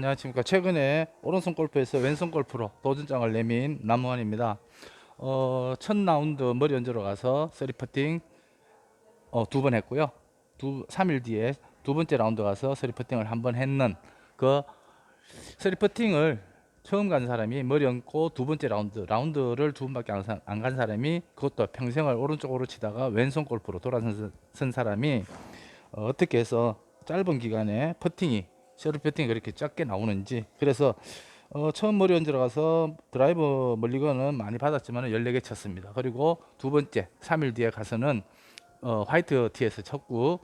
안녕하십니까. 최근에 오른손 골프에서 왼손 골프로 도전장을 내민 남무환입니다. 어, 첫 라운드 머리 얹으러 가서 쓰리 퍼팅 어, 두 번 했고요. 두, 3일 뒤에 두 번째 라운드 가서 쓰리 퍼팅을 한 번 했는 그 쓰리 퍼팅을 처음 간 사람이 머리 얹고 두 번째 라운드, 라운드를 두 번밖에 안 간 사람이 그것도 평생을 오른쪽으로 치다가 왼손 골프로 돌아선 선 사람이 어, 어떻게 해서 짧은 기간에 퍼팅이 셔틀 퍼팅이 그렇게 작게 나오는지 그래서 어, 처음 머리 얹으러 가서 드라이버 멀리건은 많이 받았지만 14개 쳤습니다. 그리고 두 번째 3일 뒤에 가서는 어, 화이트 티에서 쳤고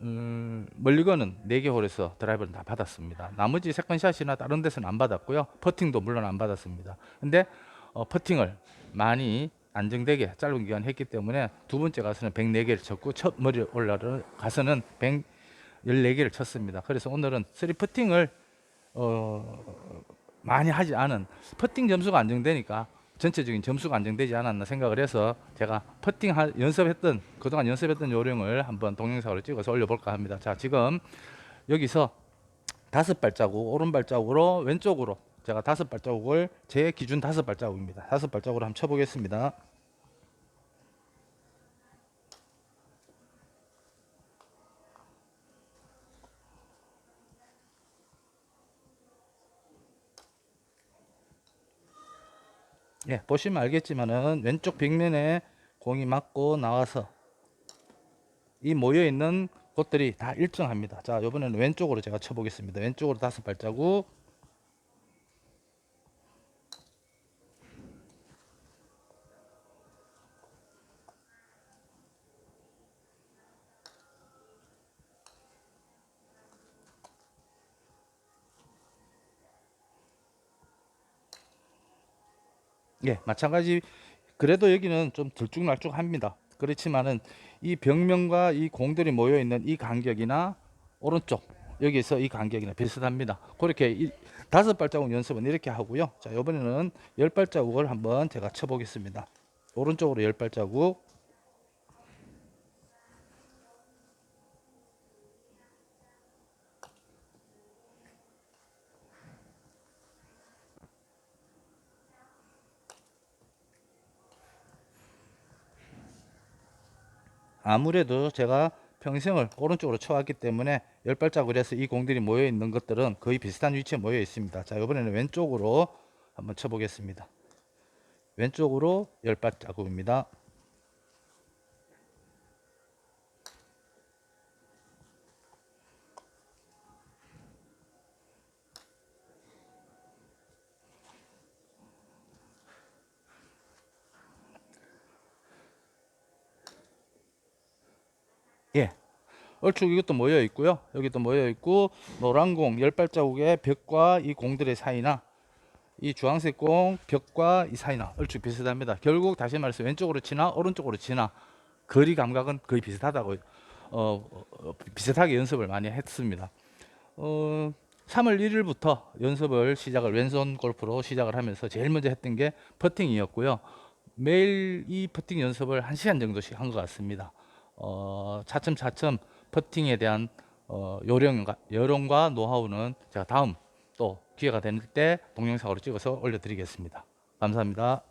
음, 멀리건은 4개 홀에서 드라이버를 다 받았습니다. 나머지 세컨샷이나 다른 데서는 안 받았고요. 퍼팅도 물론 안 받았습니다. 근데 어, 퍼팅을 많이 안정되게 짧은 기간 했기 때문에 두 번째 가서는 104개를 쳤고 첫 머리 올라를 가서는 114개를 쳤습니다. 그래서 오늘은 쓰리 퍼팅을 어, 많이 하지 않은 퍼팅 점수가 안정되니까 전체적인 점수가 안정되지 않았나 생각을 해서 제가 퍼팅 하, 연습했던 그동안 연습했던 요령을 한번 동영상으로 찍어서 올려볼까 합니다. 자 지금 여기서 다섯 발자국 오른 발자국으로 왼쪽으로 제가 다섯 발자국을 제 기준 다섯 발자국입니다. 다섯 발자국으로 한번 쳐보겠습니다. 예, 보시면 알겠지만은 왼쪽 벽면에 공이 맞고 나와서 이 모여 있는 곳들이 다 일정합니다. 자, 이번에는 왼쪽으로 제가 쳐보겠습니다. 왼쪽으로 다섯 발자국. 예, 마찬가지. 그래도 여기는 좀 들쭉날쭉합니다. 그렇지만은 이 벽면과 이 공들이 모여 있는 이 간격이나 오른쪽 여기서 이 간격이나 비슷합니다. 그렇게 이 다섯 발자국 연습은 이렇게 하고요. 자, 이번에는 열 발자국을 한번 제가 쳐보겠습니다. 오른쪽으로 열 발자국. 아무래도 제가 평생을 오른쪽으로 쳐왔기 때문에 열 발자국을 해서 이 공들이 모여 있는 것들은 거의 비슷한 위치에 모여 있습니다. 자, 이번에는 왼쪽으로 한번 쳐보겠습니다. 왼쪽으로 열 발자국입니다. 예. 얼추 이것도 모여 있고요. 여기도 모여 있고 노란 공 열 발자국의 벽과 이 공들의 사이나 이 주황색 공 벽과 이 사이나 얼추 비슷합니다. 결국 다시 말해서 왼쪽으로 치나 오른쪽으로 치나 거리 감각은 거의 비슷하다고 어, 어, 비슷하게 연습을 많이 했습니다. 어, 3월 1일부터 연습을 시작을 왼손 골프로 시작을 하면서 제일 먼저 했던 게 퍼팅이었고요. 매일 이 퍼팅 연습을 1시간 정도씩 한 것 같습니다. 어, 차츰차츰 퍼팅에 대한 어, 요령과, 요령과 노하우는 제가 다음 또 기회가 될 때 동영상으로 찍어서 올려드리겠습니다. 감사합니다.